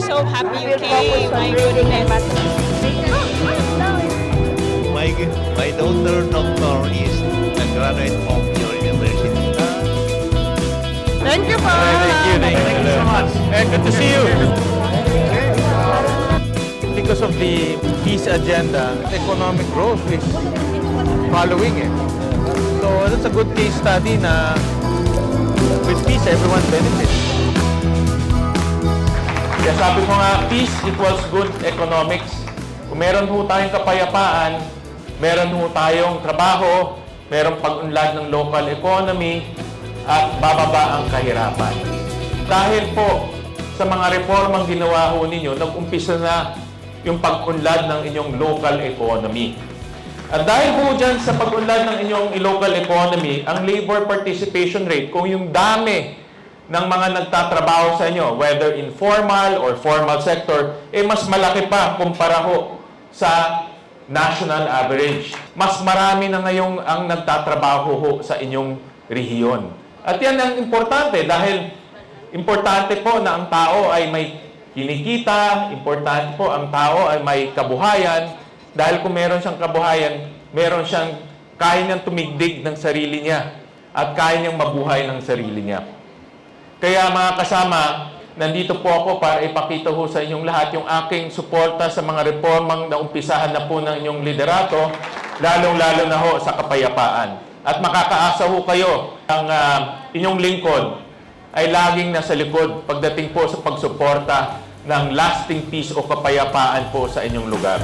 so happy you came. My goodness. My, my daughter doctor is a graduate of your university. Thank you po. Thank you, thank you so much. And good to see you. Because of the peace agenda, economic growth is following it. So that's a good case study na with peace, everyone benefits. Kaya sabi ko nga, peace equals good economics. Kung meron ho tayong kapayapaan, meron ho tayong trabaho, meron pag-unlad ng local economy, at bababa ang kahirapan. Dahil po sa mga reformang ginawa ho ninyo, nag-umpisa na yung pag-unlad ng inyong local economy. At dahil po dyan sa pag-unlad ng inyong local economy, ang labor participation rate, kung yung dami ng mga nagtatrabaho sa inyo, whether informal or formal sector, eh mas malaki pa kumpara ho sa national average. Mas marami na ngayong ang nagtatrabaho ho sa inyong rehiyon. At yan ang importante dahil importante po na ang tao ay may kinikita, importante po ang tao ay may kabuhayan dahil kung meron siyang kabuhayan, meron siyang kaya niyang tumigdig ng sarili niya at kaya niyang mabuhay ng sarili niya. Kaya mga kasama, nandito po ako para ipakita ho sa inyong lahat yung aking suporta sa mga reformang na umpisahan na po ng inyong liderato, lalong-lalo na ho sa kapayapaan. At makakaasa ho kayo ang ah, inyong lingkod ay laging nasa likod pagdating po sa pagsuporta ng lasting peace o kapayapaan po sa inyong lugar.